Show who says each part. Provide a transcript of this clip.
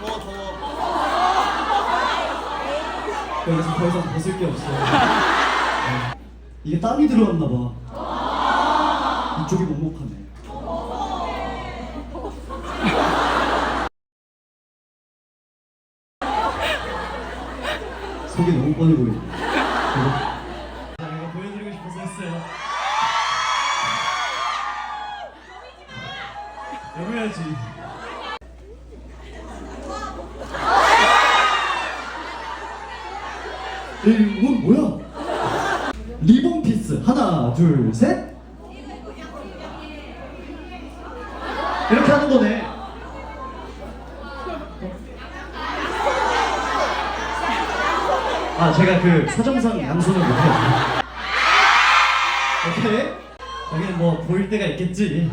Speaker 1: 더워 더워
Speaker 2: 여기서 더 이상 벗을 게 없어. 네. 이게 땀이 들어갔나 봐. 이쪽이 먹먹하네. 속이 너무 뻔해 보이네. 자, 이거 보여드리고 싶어서 했어요. 열어야지. 이건 뭐야? 리본 피스 하나 둘 셋. 이렇게 하는 거네. 아 제가 그 사정상 양손을 못해요. 오케이. 여기는 뭐 보일 때가 있겠지.